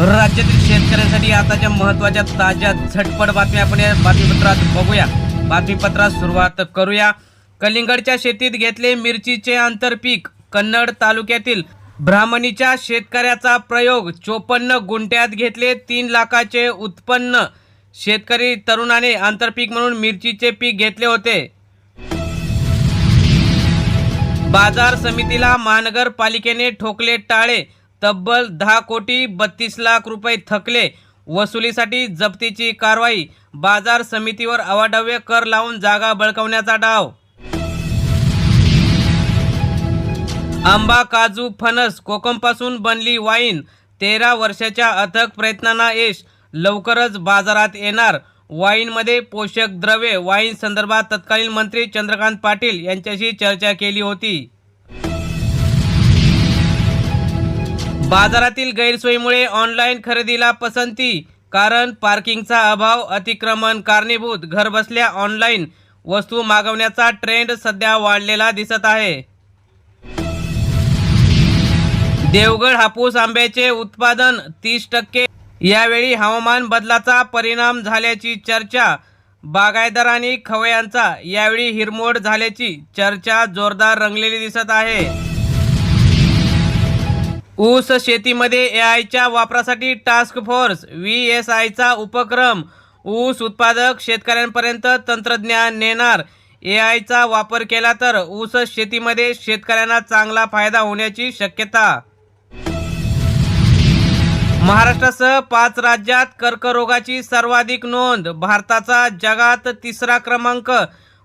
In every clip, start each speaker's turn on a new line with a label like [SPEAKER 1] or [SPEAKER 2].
[SPEAKER 1] राज्यातील शेतकऱ्यांसाठी आताच्या महत्त्वाच्या ताज्या झटपट बातम्या आपण या बातमीपत्रात बघूया. बातमीपत्रात सुरुवात करूया. कलिंगडच्या शेतीत घेतले मिरचीचे आंतरपीक कन्नड तालुक्यातील ब्राह्मणीच्या शेतकऱ्याचा प्रयोग. चोपन्न गुंठ्यात घेतले तीन लाखाचे उत्पन्न. शेतकरी तरुणाने आंतरपीक म्हणून मिरचीचे पीक घेतले होते. बाजार समितीला महानगरपालिकेने ठोकले टाळे. तब्बल दहा कोटी बत्तीस लाख रुपये थकले. वसुलीसाठी जप्तीची कारवाई. बाजार समितीवर अवाढव्य कर लावून जागा बळकवण्याचा डाव. आंबा काजू फणस कोकमपासून बनली वाईन. तेरा वर्षाच्या अथक प्रयत्नांना यश. लवकरच बाजारात येणार. वाईनमध्ये पोषक द्रव्ये. वाईन संदर्भात तत्कालीन मंत्री चंद्रकांत पाटील यांच्याशी चर्चा केली होती. बाजारातील गैरसोयीमुळे ऑनलाईन खरेदीला पसंती कारण पार्किंगचा अभाव अतिक्रमण कारणीभूत घरबसल्या ऑनलाईन वस्तू मागवण्याचा ट्रेंड सध्या वाढलेला दिसत आहे. देवगड हापूस आंब्याचे उत्पादन तीस टक्के. यावेळी हवामान बदलाचा परिणाम झाल्याची चर्चा बागायदार आणि खवयांचा यावेळी हिरमोड झाल्याची चर्चा जोरदार रंगलेली दिसत आहे. ऊस शेतीमध्ये ए आयच्या वापरासाठी टास्क फोर्स व्ही एस आयचा उपक्रम. ऊस उत्पादक शेतकऱ्यांपर्यंत तंत्रज्ञान नेणार. ए आयचा वापर केला तर ऊस शेतीमध्ये शेतकऱ्यांना चांगला फायदा होण्याची शक्यता. महाराष्ट्रासह पाच राज्यात कर्करोगाची सर्वाधिक नोंद. भारताचा जगात तिसरा क्रमांक.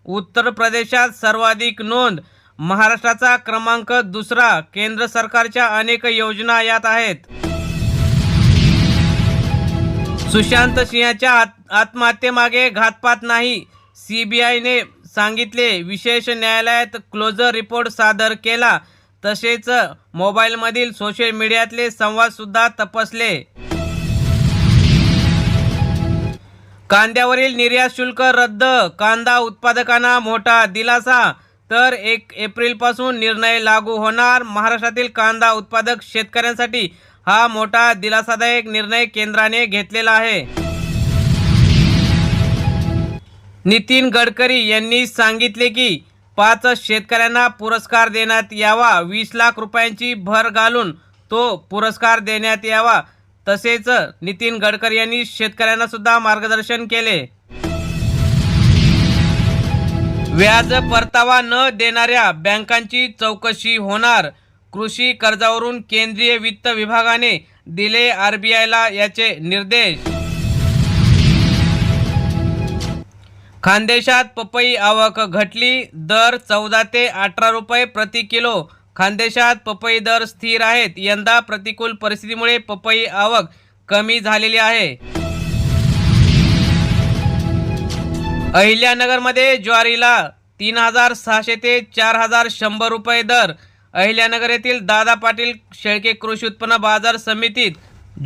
[SPEAKER 1] उत्तर प्रदेशात सर्वाधिक नोंद. महाराष्ट्राचा क्रमांक दुसरा केंद्र सरकारच्या अनेक योजना यात आहेत. सुशांत सिंहच्या आत- आत्महत्येमागे घातपात नाही सीबीआयने सांगितले. विशेष न्यायालयात क्लोजर रिपोर्ट सादर केला. तसेच मोबाईलमधील सोशल मीडियातले संवादसुद्धा तपासले. कांद्यावरील निर्यात शुल्क रद्द कांदा उत्पादकांना मोठा दिलासा तर एक एप्रिलपासून निर्णय लागू होणार. महाराष्ट्रातील कांदा उत्पादक शेतकऱ्यांसाठी हा मोठा दिलासादायक निर्णय केंद्राने घेतलेला आहे. नितीन गडकरी यांनी सांगितले की पाच शेतकऱ्यांना पुरस्कार देण्यात यावा. वीस लाख रुपयांची भर घालून तो पुरस्कार देण्यात यावा. तसेच नितीन गडकरी यांनी शेतकऱ्यांना सुद्धा मार्गदर्शन केले. व्याज परतावा न देणाऱ्या बँकांची चौकशी होणार. कृषी कर्जावरून केंद्रीय वित्त विभागाने दिले आरबीआयला याचे निर्देश. खानदेशात पपई आवक घटली दर चौदा ते अठरा रुपये प्रति किलो. खानदेशात पपई दर स्थिर आहेत यंदा प्रतिकूल परिस्थितीमुळे पपई आवक कमी झालेली आहे. अहिल्यानगरमध्ये ज्वारीला तीन हजार सहाशे ते चार हजार शंभर रुपये दर. अहिल्यानगर येथील दादा पाटील शेळके कृषी उत्पन्न बाजार समितीत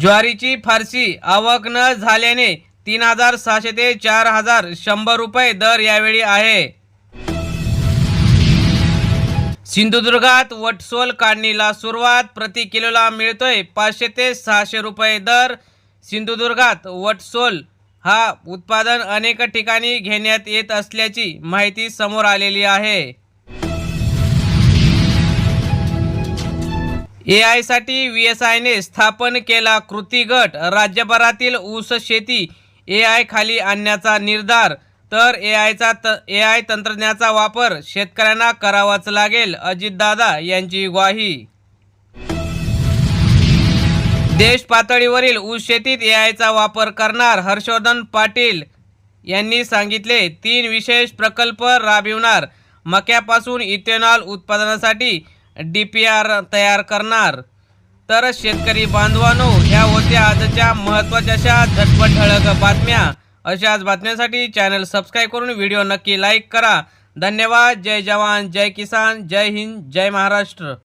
[SPEAKER 1] ज्वारीची फारशी आवक न झाल्याने तीन हजार सहाशे ते चार हजार शंभर रुपये दर यावेळी आहे. सिंधुदुर्गात वटसोल काढणीला सुरुवात प्रति किलोला मिळतोय पाचशे ते सहाशे रुपये दर. सिंधुदुर्गात वटसोल हा उत्पादन अनेक ठिकाणी घेण्यात येत असल्याची माहिती समोर आलेली आहे. ए आयसाठी व्ही एस आयने स्थापन केला कृती गट. राज्यभरातील ऊस शेती ए आय खाली आणण्याचा निर्धार. तर ए आयचा त ए आय तंत्रज्ञानाचा वापर शेतकऱ्यांना करावाच लागेल अजितदादा यांची ग्वाही. देश पातळीवरील ऊस शेतीत एआयचा आयचा वापर करणार हर्षवर्धन पाटील यांनी सांगितले. तीन विशेष प्रकल्प राबविणार. मक्यापासून इथेनॉल उत्पादनासाठी डी पी आर तयार करणार. तर शेतकरी बांधवांनो ह्या होत्या आजच्या महत्त्वाच्या अशा झटपट ठळक बातम्या. अशाच बातम्यांसाठी चॅनल सबस्क्राईब करून व्हिडिओ नक्की लाईक करा. धन्यवाद. जय जवान जय किसान जय हिंद जय महाराष्ट्र.